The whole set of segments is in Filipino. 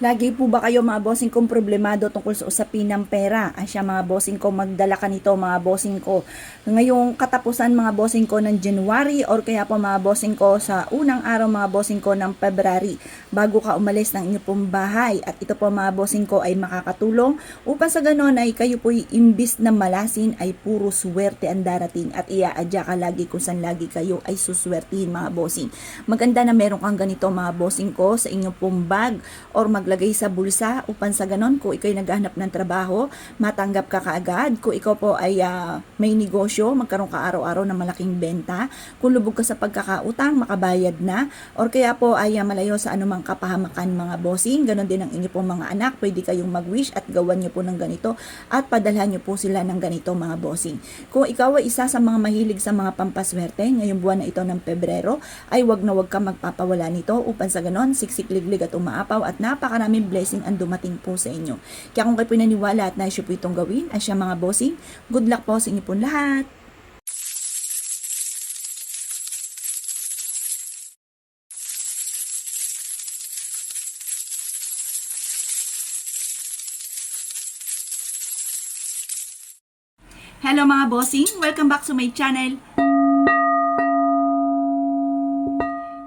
Lagi po ba kayo mga bossing kong problemado tungkol sa usapin ng pera? Asya mga bossing ko, magdala ka nito mga bossing ko. Ngayong katapusan mga bossing ko ng January or kaya po mga bossing ko sa unang araw mga bossing ko ng February bago ka umalis ng inyong pong bahay. At ito po mga bossing ko ay makakatulong upang sa ganon ay kayo po imbis na malasin ay puro swerte ang darating at iaadya ka lagi kung saan lagi kayo ay suswertihin mga bossing. Maganda na meron kang ganito mga bossing ko sa inyong pong bag or maglagay sa bulsa upang sa ganon kung ikaw ay naghahanap ng trabaho, matanggap ka kaagad. Kung ikaw po ay ah, may negosyo, magkaroon ka araw-araw ng malaking benta. Kung lubog ka sa pagkakautang, makabayad na. Or kaya po ay ah, malayo sa anumang kapahamakan mga bossing. Ganon din ang inyo pong mga anak. Pwede kayong mag-wish at gawan nyo po ng ganito at padalhan nyo po sila ng ganito mga bossing. Kung ikaw ay isa sa mga mahilig sa mga pampaswerte, ngayong buwan na ito ng Pebrero, ay wag na wag ka magpapawala nito upang sa ganon, siksik-liglig at umaapaw at napakaraming blessing ang dumating po sa inyo. Kaya kung kayo po naniwala at nais po itong gawin, ay siya mga bossing, good luck po sa inyo po lahat. Hello mga bossing! Welcome back to my channel.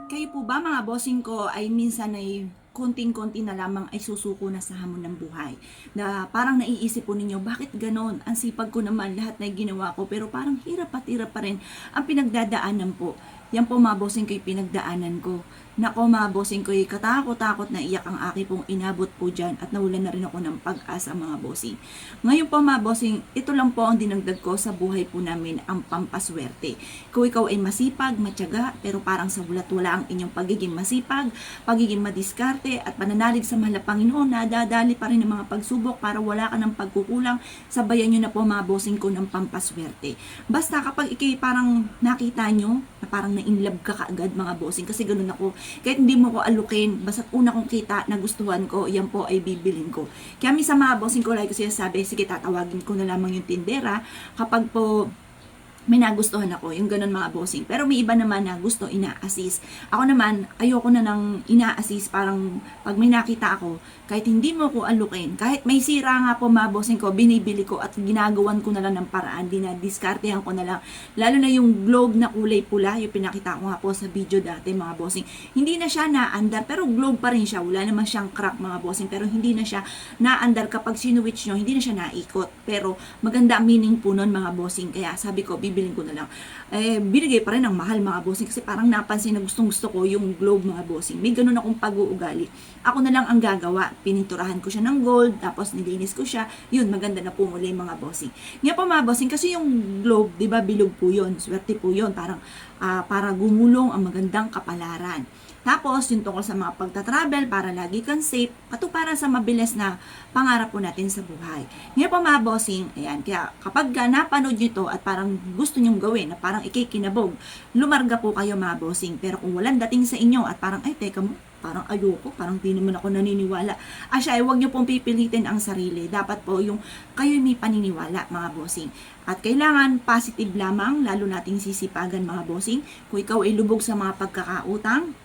Kayo po ba mga bossing ko ay minsan ay konting-konti na lamang ay susuko na sa hamon ng buhay. Na parang naiisip po ninyo, bakit ganon? Ang sipag ko naman, lahat na ginawa ko, pero parang hirap at hirap pa rin ang pinagdadaanan po. Yan po mga bossing pinagdaanan ko. Nako mga bossing ko, katakot-takot na iyak ang aki pong inabot po dyan at nawalan na rin ako ng pag-asa mga bossing. Ngayon po mga bossing, ito lang po ang dinagdag ko sa buhay po namin ang pampaswerte. Kung ikaw ay masipag, matyaga, pero parang sa bulat wala ang inyong pagiging masipag, pagiging madiskarte at pananalig sa mahal na Panginoon, nadadali pa rin ng mga pagsubok para wala ka ng pagkukulang, sabayan nyo na po mga bossing ko ng pampaswerte. Basta kapag ikay parang nakita nyo, na parang na-inlove ka kaagad mga bossing, kasi ganun ako, kahit hindi mo ko alukin, basta una kong kita na gustuhan ko, yan po ay bibilin ko. Kaya minsan mga bossing ko, like ko sinasabi, sige tatawagin ko na lamang yung tindera. Kapag po may nagustuhan ako, yung ganun mga bossing. Pero may iba naman na gusto ina-assist. Ako naman, ayoko na nang ina-assist. Parang pag may nakita ako, kahit hindi mo ko alukin, kahit may sira nga po mga bossing ko, binibili ko at ginagawan ko na lang ng paraan, dinadiskartehan ko na lang. Lalo na yung globe na kulay pula, yung pinakita ko nga po sa video dati mga bossing. Hindi na siya naandar, pero globe pa rin siya. Wala naman siyang crack mga bossing, pero hindi na siya naandar kapag sinuwitch nyo, hindi na siya naikot. Pero maganda meaning po nun mga bossing. Kaya sabi ko, bibilin ko na lang. Eh, binigay pa rin ng mahal mga bossing kasi parang napansin na gustong gusto ko yung globe mga bossing. May ganun akong pag-uugali. Ako na lang ang gagawa. Pininturahan ko siya ng gold, tapos nilinis ko siya. Yun, maganda na po muli mga bossing. Nga po mga bossing, kasi yung globe, di ba, bilog po yun. Swerte po yun. Parang, ah, para gumulong ang magandang kapalaran. Tapos, yung tungkol sa mga pagta-travel para lagi kang safe, katuparan sa mabilis na pangarap po natin sa buhay. Ngayon po mga bossing, ayan, kaya kapag ka napanood nyo to at parang gusto nyong gawin, na parang ikikinabog, lumarga po kayo mga bossing. Pero kung walang dating sa inyo at parang, ay, teka mo, parang ayoko, parang di naman ako naniniwala. Asya, ay huwag nyo pong pipilitin ang sarili. Dapat po yung kayo may paniniwala, mga bossing. At kailangan positive lamang, lalo nating sisipagan, mga bossing. Kung ikaw ay lubog sa mga pagkakautang,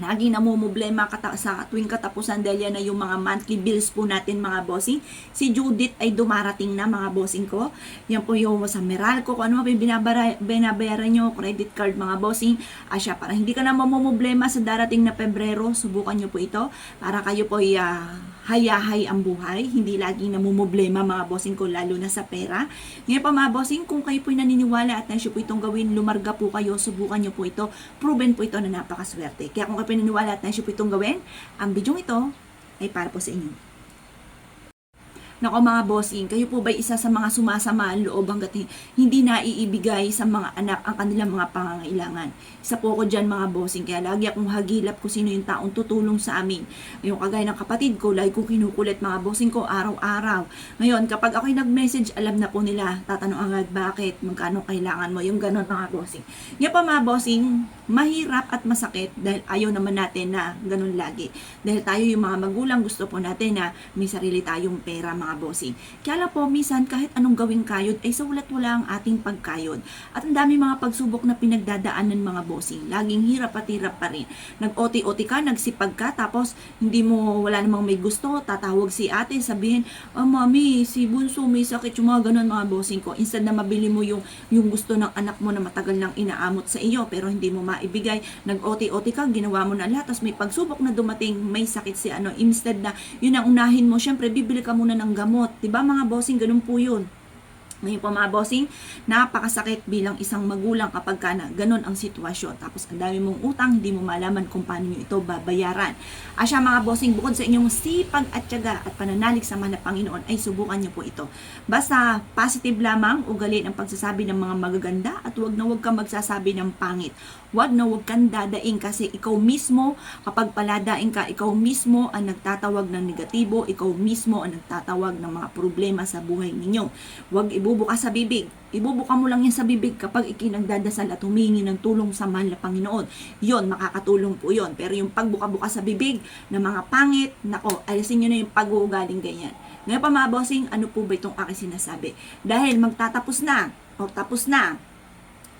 Lagi namumblema kata sa tuwing katapusan dahil yan na yung mga monthly bills po natin mga bossing. Si Judith ay dumarating na mga bossing ko. Yan po yung sa Meralco, kung ano pa binabara, binabayaran nyo, credit card mga bossing. Asya, para hindi ka na mamumblema sa darating na Pebrero, subukan nyo po ito para kayo po ay ah, hayahay ang buhay. Hindi lagi namumblema mga bossing ko, lalo na sa pera. Ngayon pa mga bossing, kung kayo po naniniwala at nais po itong gawin, lumarga po kayo, subukan nyo po ito. Proven po ito na napakaswerte. Kaya kung kayo naniniwala at nais po itong gawin, ang bidyong ito ay para po sa inyo. Nako mga bossing, kayo po ba isa sa mga sumasama ang loob hanggat hi- hindi naiibigay sa mga anak ang kanilang mga pangangailangan? Isa po ako dyan mga bossing, kaya lagi akong hagilap kung sino yung taong tutulong sa amin. Yung kagaya ng kapatid ko, lagi ko kinukulit mga bossing ko araw-araw. Ngayon, kapag ako'y nag-message, alam na po nila, tatanong agad bakit, magkano kailangan mo, yung ganon mga bossing. Yan pa mga bossing, mahirap at masakit dahil ayaw naman natin na ganun lagi. Dahil tayo yung mga magulang, gusto po natin na may sarili tayong pera mga mga bossing. Kaya lang po, minsan kahit anong gawing kayod ay sa ulat wala ang ating pagkayod. At ang dami mga pagsubok na pinagdadaanan mga bossing. Laging hirap at hirap pa rin. Nag-OT-OT ka, nagsipag ka, tapos hindi mo, wala namang may gusto, tatawag si ate, sabihin, ah mami, si Bunso may sakit, yung mga ganun mga bossing ko. Instead na mabili mo yung, yung gusto ng anak mo na matagal nang inaamot sa iyo, pero hindi mo maibigay, nag-OT-OT ka, ginawa mo na lahat, tapos may pagsubok na dumating, may sakit si ano, instead na yun ang unahin mo, syempre bibili ka muna ng gamot, 'di ba mga bossing, ganun po yun. Ngayon po mga bossing, napakasakit bilang isang magulang kapag ka na ganun ang sitwasyon. Tapos ang dami mong utang, hindi mo malaman kung paano nyo ito babayaran. Asya mga bossing, bukod sa inyong sipag at tiyaga at pananalig sa na Panginoon, ay subukan nyo po ito. Basta positive lamang, ugali ng pagsasabi ng mga magaganda at huwag na huwag kang magsasabi ng pangit. Huwag na huwag kang dadaing kasi ikaw mismo, kapag paladaing ka, ikaw mismo ang nagtatawag ng negatibo, ikaw mismo ang nagtatawag ng mga problema sa buhay ninyo. Huwag ibubuka sa bibig. Ibubuka mo lang yan sa bibig kapag ikinagdadasal at humingi ng tulong sa mahal na Panginoon. Yon, makakatulong po yon. Pero yung pagbuka-buka sa bibig ng mga pangit, nako, alisin nyo na yung pag-uugaling ganyan. Ngayon pa mga bossing, ano po ba itong aking sinasabi? Dahil magtatapos na, o tapos na,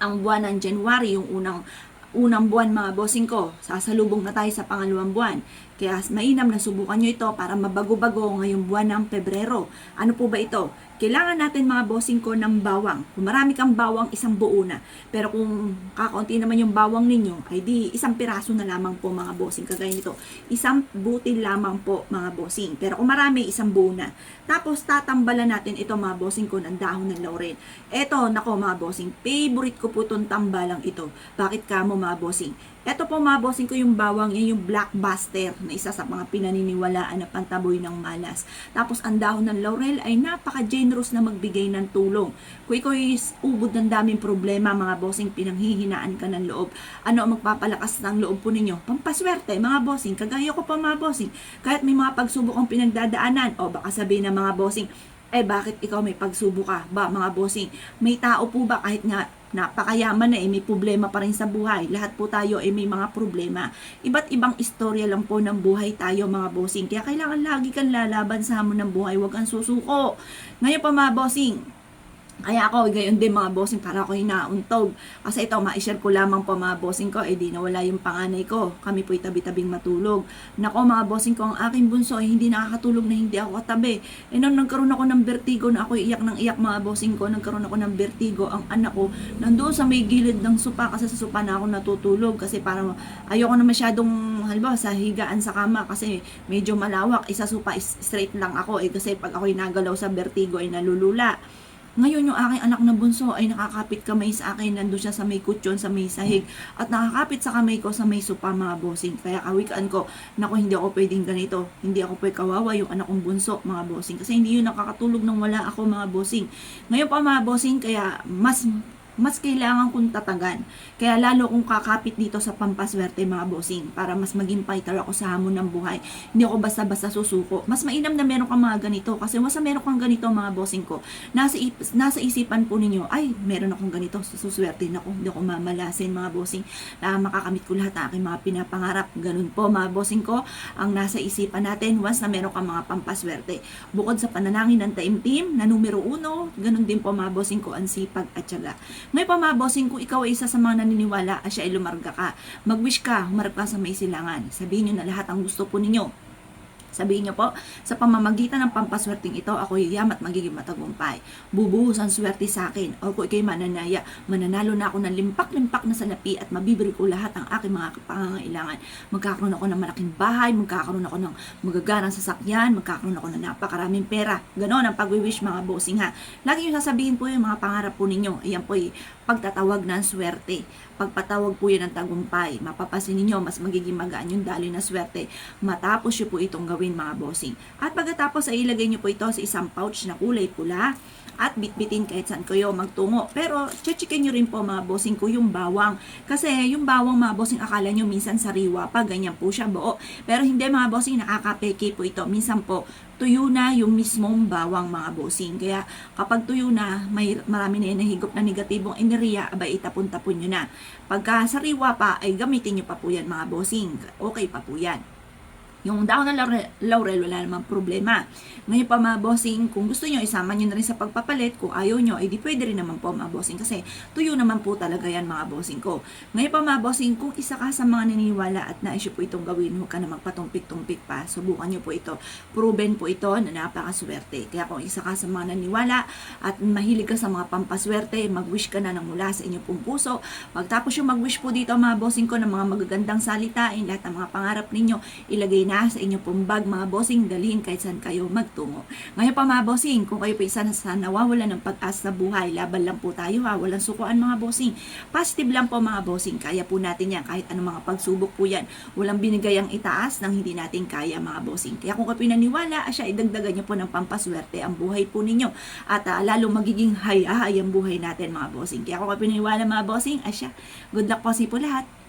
ang buwan ng January, yung unang unang buwan mga bossing ko, sasalubong na tayo sa pangalawang buwan. Kaya mainam na subukan nyo ito para mabago-bago ngayong buwan ng Pebrero. Ano po ba ito? Kailangan natin mga bossing ko ng bawang. Kung marami kang bawang, isang buo na. Pero kung kakaunti naman yung bawang ninyo, ay di isang piraso na lamang po mga bossing. Kagaya nito, isang butil lamang po mga bossing. Pero kung marami, isang buo na. Tapos tatambalan natin ito mga bossing ko ng dahon ng laurel. Ito, nako mga bossing, favorite ko po itong tambalang ito. Bakit ka mo mga bossing? Ito po mga bossing ko yung bawang, yan yung blockbuster na isa sa mga pinaniniwalaan na pantaboy ng malas. Tapos ang dahon ng laurel ay napaka-generous na magbigay ng tulong. Kung ikaw ubod ng daming problema mga bossing, pinanghihinaan ka ng loob. Ano ang magpapalakas ng loob po ninyo? Pampaswerte mga bossing, kagaya ko pa mga bossing. Kahit may mga pagsubok ang pinagdadaanan, o baka sabihin ng mga bossing, eh bakit ikaw may pagsubok ka ba mga bossing? May tao po ba kahit nga napakayaman na eh, may problema pa rin sa buhay. Lahat po tayo ay may mga problema. Iba't ibang istorya lang po ng buhay tayo mga bossing. Kaya kailangan lagi kang lalaban sa hamon ng buhay. Huwag kang susuko. Ngayon pa mga bossing, kaya ako, gayon din mga bossing, para ako hinauntog. Kasi ito, ma-share ko lamang po mga bossing ko, eh di nawala yung panganay ko. Kami po'y tabi-tabing matulog. Nako mga bossing ko, ang aking bunso ay hindi nakakatulog na hindi ako katabi. Eh nung nagkaroon ako ng vertigo na ako iyak ng iyak mga bossing ko, nagkaroon ako ng vertigo, ang anak ko, nandoon sa may gilid ng supa, kasi sa supa na ako natutulog. Kasi para ayoko na masyadong, halimbawa sa higaan sa kama, kasi medyo malawak, isa supa straight lang ako. Eh kasi pag ako'y nagalaw sa vertigo ay nalulula. Ngayon yung aking anak na bunso ay nakakapit kamay sa akin, nandun siya sa may kutsyon, sa may sahig, at nakakapit sa kamay ko sa may sopa mga bossing. Kaya kawikaan ko, naku hindi ako pwedeng ganito, hindi ako pwede kawawa yung anak kong bunso mga bossing. Kasi hindi yun nakakatulog nang wala ako mga bossing. Ngayon pa mga bossing, kaya mas mas kailangan kong tatagan. Kaya lalo kong kakapit dito sa pampaswerte mga bossing para mas maging fighter ako sa hamon ng buhay. Hindi ako basta-basta susuko. Mas mainam na meron kang mga ganito kasi mas meron kang ganito mga bossing ko. Nasa, nasa isipan po ninyo, ay meron akong ganito, suswerte na ako, hindi ako mamalasin mga bossing. Na makakamit ko lahat ng aking mga pinapangarap. Ganun po mga bossing ko ang nasa isipan natin once na meron kang mga pampaswerte. Bukod sa pananangin ng taimtim na numero uno, ganun din po mga bossing ko ang sipag at syaga. Ngayon pa mga bossing, kung ikaw ay isa sa mga naniniwala at siya ay lumarga ka, mag-wish ka, humarap ka sa may silangan. Sabihin nyo na lahat ang gusto po ninyo. Sabihin niyo po, sa pamamagitan ng pampaswerteng ito, ako yayam at magiging matagumpay. Bubuhos ang swerte sa akin. O kung ikay mananaya, mananalo na ako ng limpak-limpak na salapi at mabibili ko lahat ang aking mga pangangailangan. Magkakaroon ako ng malaking bahay, magkakaroon ako ng magagarang sasakyan, magkakaroon ako ng napakaraming pera. Ganon ang pag-wish mga bossing ha. Lagi yung sasabihin po yung mga pangarap po ninyo. Ayan po yung pagtatawag ng swerte. Pagpatawag po yun ng tagumpay. Mapapasin ninyo, mas magiging magaan yung daloy na swerte. Matapos nyo po itong gawin mga bossing. At pagkatapos ay ilagay nyo po ito sa isang pouch na kulay pula at bitbitin kahit saan kayo magtungo. Pero, checkin nyo rin po mga bossing ko yung bawang. Kasi yung bawang mga bossing, akala nyo minsan sariwa pa, ganyan po siya buo. Pero hindi mga bossing, nakakapeke po ito. Minsan po, tuyo na yung mismong bawang mga bossing. Kaya kapag tuyo na, may marami na yan nahigop na negatibong enerhiya, abay itapon-tapon nyo na. Pagka sariwa pa, ay gamitin nyo pa po yan mga bossing. Okay pa po yan. Yung daon ng laurel, wala namang problema. Ngayon pa mga bossing, kung gusto nyo, isama nyo na rin sa pagpapalit. Kung ayaw nyo, ay di pwede rin naman po mga bossing. Kasi tuyo naman po talaga yan mga bossing ko. Ngayon pa mga bossing, kung isa ka sa mga naniniwala at naisyo po itong gawin, huwag ka na magpatumpik-tumpik pa. Subukan nyo po ito. Proven po ito na napakaswerte. Kaya kung isa ka sa mga naniniwala at mahilig ka sa mga pampaswerte, mag-wish ka na ng mula sa inyong pong puso. Pagtapos yung mag-wish po dito mga bossing ko ng mga magagandang salitain, lahat ng mga pangarap ninyo, ilagay na sa inyong pong mga bossing, dalhin kahit saan kayo magtungo. Ngayon pa mga bossing, kung kayo pa isa na sa nawawala ng pag-asa sa buhay, laban lang po tayo ha, walang sukuan mga bossing. Positive lang po mga bossing, kaya po natin yan kahit anong mga pagsubok po yan. Walang binigay ang itaas nang hindi natin kaya mga bossing. Kaya kung kayo pinaniwala, asya, idagdagan nyo po ng pampaswerte ang buhay po ninyo. At ah, lalo magiging hay-hay ang buhay natin mga bossing. Kaya kung kayo pinaniwala mga bossing, asya, good luck po si po lahat.